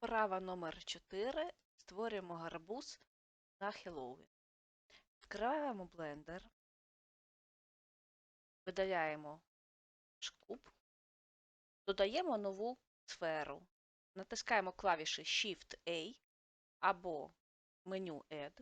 Вправа номер 4. Створюємо гарбуз на Хеллоуін. Відкриваємо блендер, видаляємо шкуб, додаємо нову сферу, натискаємо клавіші Shift-A або меню Add,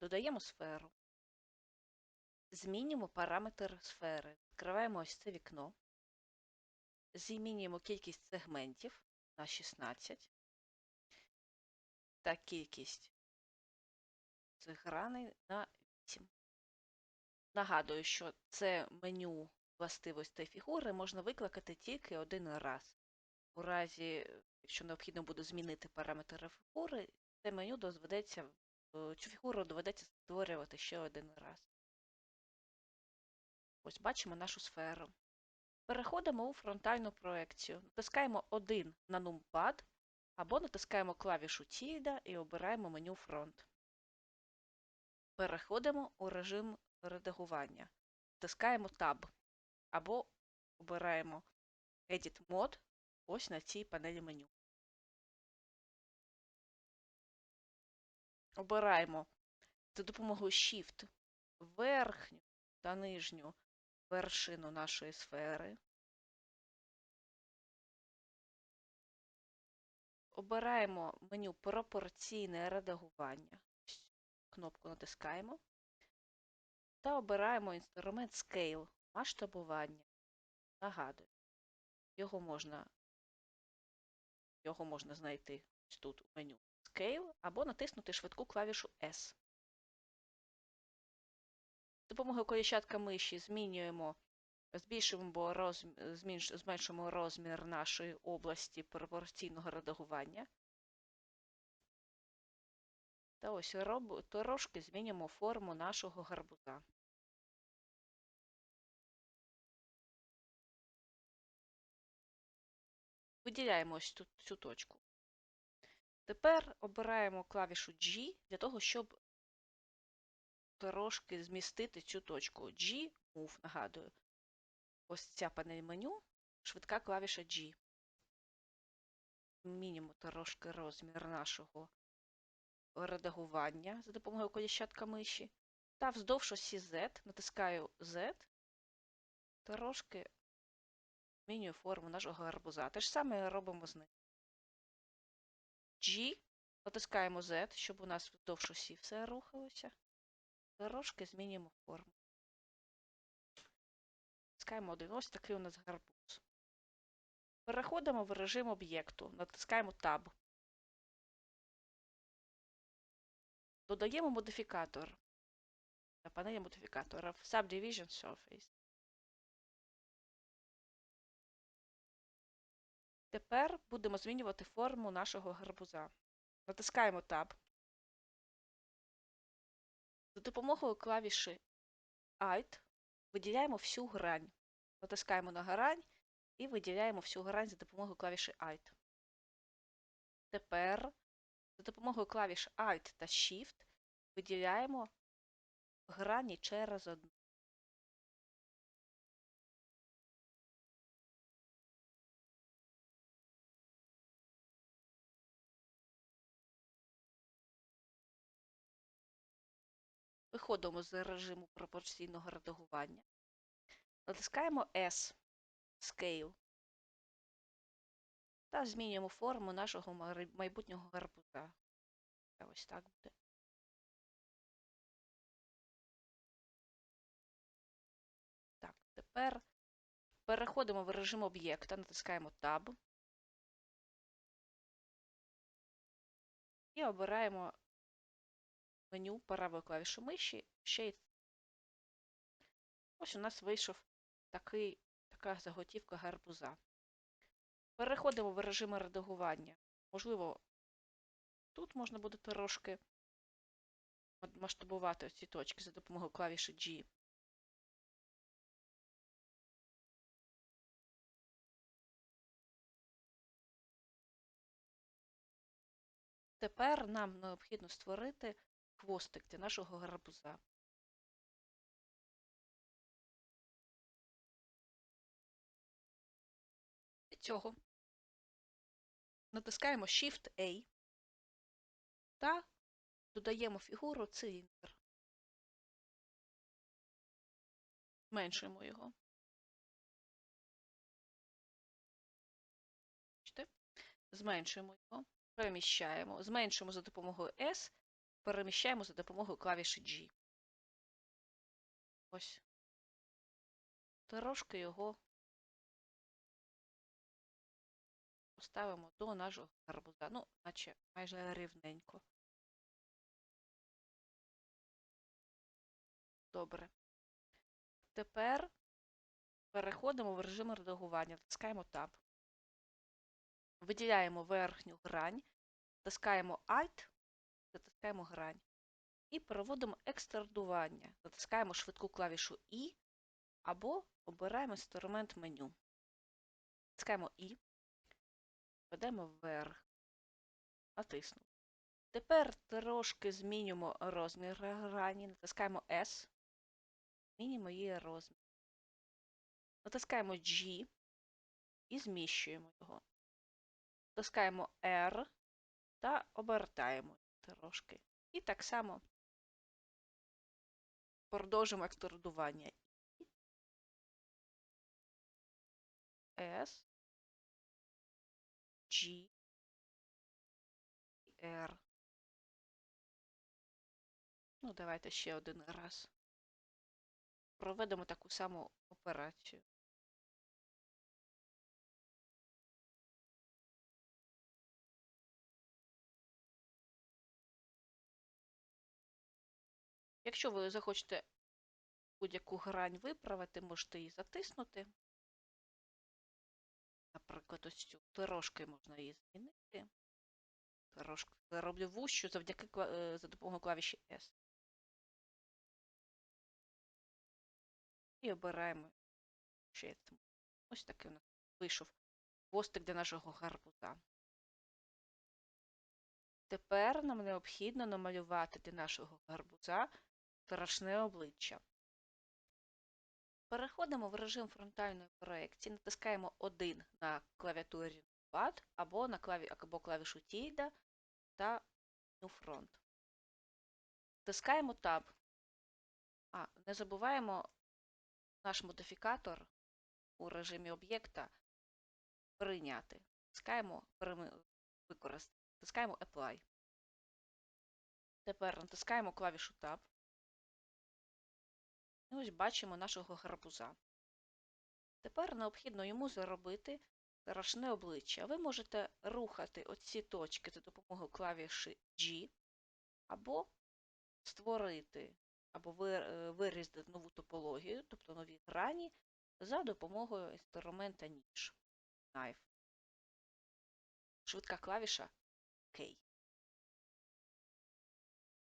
додаємо сферу, змінюємо параметр сфери, відкриваємо ось це вікно. Змінюємо кількість сегментів на 16 та кількість цих граней на 8. Нагадую, що це меню властивостей фігури можна викликати тільки один раз. У разі, якщо необхідно буде змінити параметри фігури, це меню доведеться, цю фігуру доведеться створювати ще один раз. Ось бачимо нашу сферу. Переходимо у фронтальну проекцію. Натискаємо 1 на нумпад або натискаємо клавішу Тільда і обираємо меню фронт. Переходимо у режим редагування. Натискаємо Tab або обираємо Edit Mode ось на цій панелі меню. Обираємо за допомогою Shift верхню та нижню вершину нашої сфери. Обираємо меню Пропорційне редагування. Кнопку натискаємо. Та обираємо інструмент Scale масштабування. Нагадую, його можна його можна знайти тут у меню Scale або натиснути швидку клавішу S допомогою коліщатка миші змінюємо, збільшуємо розмір, зменшуємо розмір нашої області пропорційного редагування. Та ось роб, трошки змінюємо форму нашого гарбуза. Виділяємо ось тут цю точку. Тепер обираємо клавішу G для того, щоб трошки змістити цю точку. G, Move, нагадую. Ось ця панель меню, швидка клавіша G. Змінюємо трошки розмір нашого редагування за допомогою коліщатка миші. Та вздовж осі Z натискаю Z, трошки змінюю форму нашого гарбуза. Те ж саме робимо з ним. G, натискаємо Z, щоб у нас вздовж осі все рухалося. Трошки змінюємо форму. Натискаємо один. Ось такий у нас гарбуз. Переходимо в режим об'єкту. Натискаємо Tab. Додаємо модифікатор. На панелі модифікатора Subdivision Surface. Тепер будемо змінювати форму нашого гарбуза. Натискаємо Tab. За допомогою клавіші Alt виділяємо всю грань. Натискаємо на грань і виділяємо всю грань за допомогою клавіші Alt. Тепер за допомогою клавіш Alt та Shift виділяємо грані через одну. Виходимо з режиму пропорційного редагування. Натискаємо S Scale та змінюємо форму нашого майбутнього гарбуза. Ось так буде. Так, тепер переходимо в режим об'єкта, натискаємо Tab і обираємо меню правою клавішу миші Shape. Ось у нас вийшов такий, така заготівка гарбуза. Переходимо в режим редагування. Можливо, тут можна буде трошки масштабувати ці точки за допомогою клавіші G. Тепер нам необхідно створити хвостик для нашого гарбуза. цього натискаємо Shift-A та додаємо фігуру циліндр. Зменшуємо його. Зменшуємо його, переміщаємо, зменшуємо за допомогою S, переміщаємо за допомогою клавіші G. Ось. Трошки його поставимо до нашого гарбуза. Ну, наче майже рівненько. Добре. Тепер переходимо в режим редагування. Натискаємо Tab. Виділяємо верхню грань, натискаємо Alt, затискаємо грань. І переводимо екструдування. Натискаємо швидку клавішу І або обираємо інструмент меню. Натискаємо І, ведемо вверх, натиснув. Тепер трошки змінюємо розмір грані, натискаємо S, змінюємо її розмір. Натискаємо G і зміщуємо його. Натискаємо R та обертаємо трошки. І так само продовжимо екструдування. S, G, R. Ну, давайте ще один раз. Проведемо таку саму операцію. Якщо ви захочете будь-яку грань виправити, можете її затиснути. Наприклад, ось цю трошки можна її змінити. Трошки роблю вущу завдяки е, за допомогою клавіші S. І обираємо ще Ось такий у нас вийшов хвостик для нашого гарбуза. Тепер нам необхідно намалювати для нашого гарбуза страшне обличчя. Переходимо в режим фронтальної проекції, натискаємо 1 на клавіатурі Pad або на клаві, або клавішу Tilde та New Front. Натискаємо Tab. А, не забуваємо наш модифікатор у режимі об'єкта прийняти. Натискаємо використати. Натискаємо Apply. Тепер натискаємо клавішу Tab. І ось бачимо нашого гарбуза. Тепер необхідно йому заробити страшне обличчя. Ви можете рухати оці точки за допомогою клавіші G, або створити, або е, вирізати нову топологію, тобто нові грані, за допомогою інструмента ніж. Knife. Швидка клавіша K.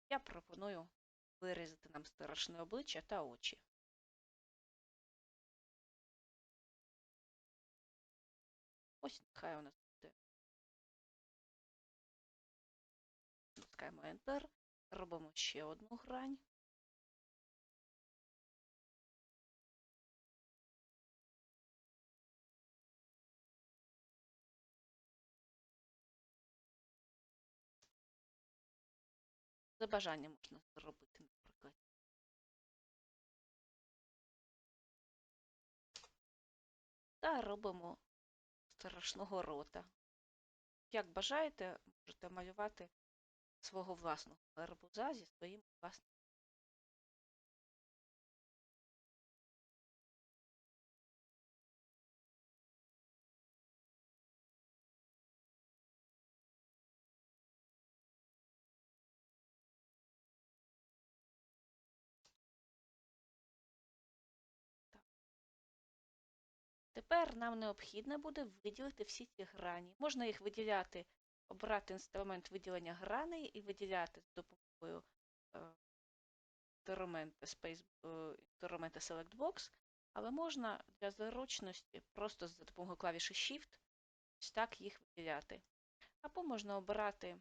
Я пропоную вирізати нам страшне обличчя та очі. Ось нехай у нас буде. Натискаємо Enter, робимо ще одну грань. За бажанням можна зробити, Та робимо страшного рота. Як бажаєте, можете малювати свого власного гарбуза зі своїм власним. Тепер нам необхідно буде виділити всі ці грані. Можна їх виділяти, обрати інструмент виділення граней і виділяти з допомогою е, інструмента Space, е, інструмента SelectBox, але можна для зручності просто за допомогою клавіші Shift ось так їх виділяти. Або можна обирати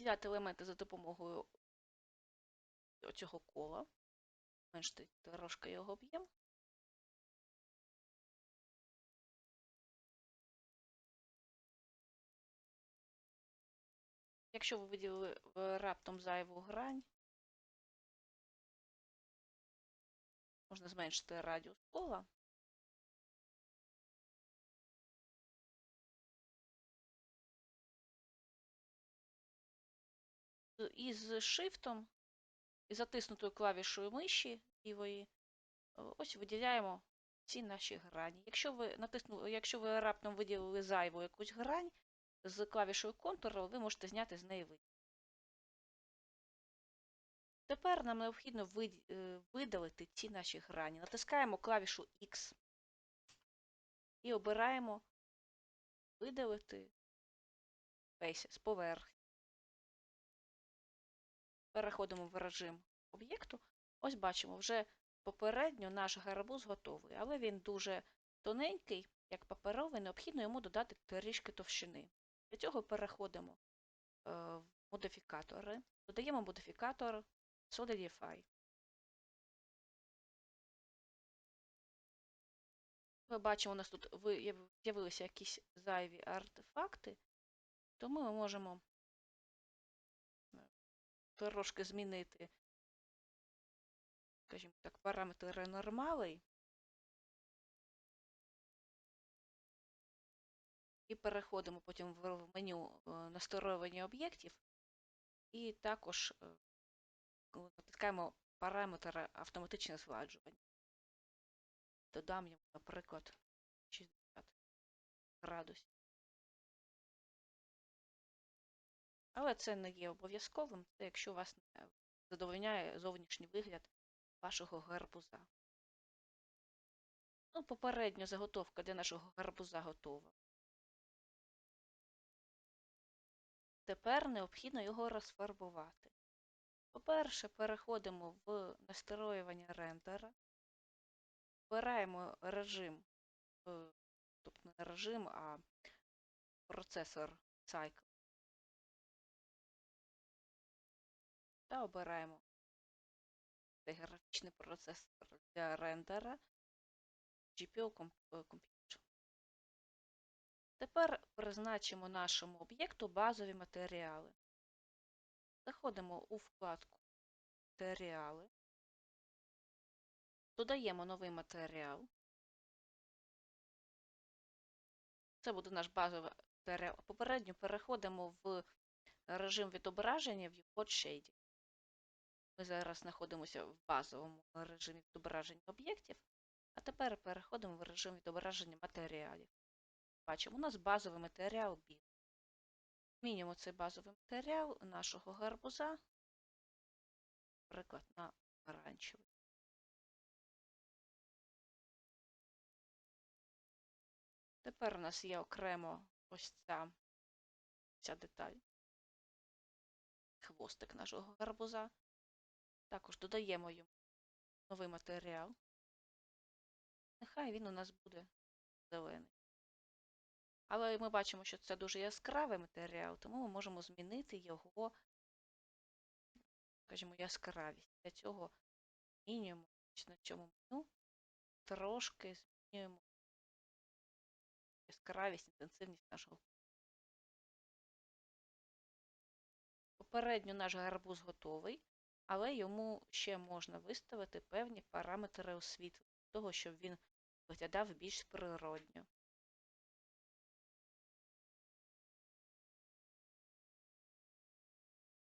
виділяти елементи за допомогою оцього кола. Зменшити трошки його об'єм. Якщо ви виділили е, раптом зайву грань, можна зменшити радіус кола. З- І шифтом, і затиснутою клавішою миші лівої, е, ось виділяємо ці наші грані. Якщо ви натиснули, якщо ви раптом виділили зайву якусь грань, з клавішою Ctrl ви можете зняти з неї вид. Тепер нам необхідно е, видалити ці наші грані. Натискаємо клавішу X і обираємо видалити Faces, поверхню. Переходимо в режим об'єкту. Ось бачимо, вже попередньо наш гарбуз готовий, але він дуже тоненький, як паперовий, необхідно йому додати трішки товщини. Для цього переходимо е, в модифікатори, додаємо модифікатор Solidify. Ми бачимо, у нас тут з'явилися якісь зайві артефакти, тому ми можемо трошки змінити, скажімо так, параметри нормалей. І переходимо потім в меню е, настроювання об'єктів. І також е, натискаємо параметр автоматичне згладжування. Додам йому, наприклад, 60 градусів. Але це не є обов'язковим, це якщо вас не задовольняє зовнішній вигляд вашого гарбуза. Ну, попередньо заготовка для нашого гарбуза готова. Тепер необхідно його розфарбувати. По-перше, переходимо в настроювання рендера, вбираємо режим, е, тобто не режим, а процесор Cycle. Та обираємо цей графічний процесор для рендера GPU Computer. Тепер призначимо нашому об'єкту базові матеріали. Заходимо у вкладку Матеріали, додаємо новий матеріал. Це буде наш базовий матеріал. Попередньо переходимо в режим відображення в Viewport Shading. Ми зараз знаходимося в базовому режимі відображення об'єктів, а тепер переходимо в режим відображення матеріалів. Бачимо, у нас базовий матеріал білий. Змінюємо цей базовий матеріал нашого гарбуза, наприклад, на оранжевий. Тепер у нас є окремо ось ця, ця деталь, хвостик нашого гарбуза. Також додаємо йому новий матеріал. Нехай він у нас буде зелений. Але ми бачимо, що це дуже яскравий матеріал, тому ми можемо змінити його, скажімо, яскравість. Для цього змінюємо на цьому меню, трошки змінюємо яскравість, інтенсивність нашого. Попередньо наш гарбуз готовий, але йому ще можна виставити певні параметри освітлення, того, щоб він виглядав більш природньо.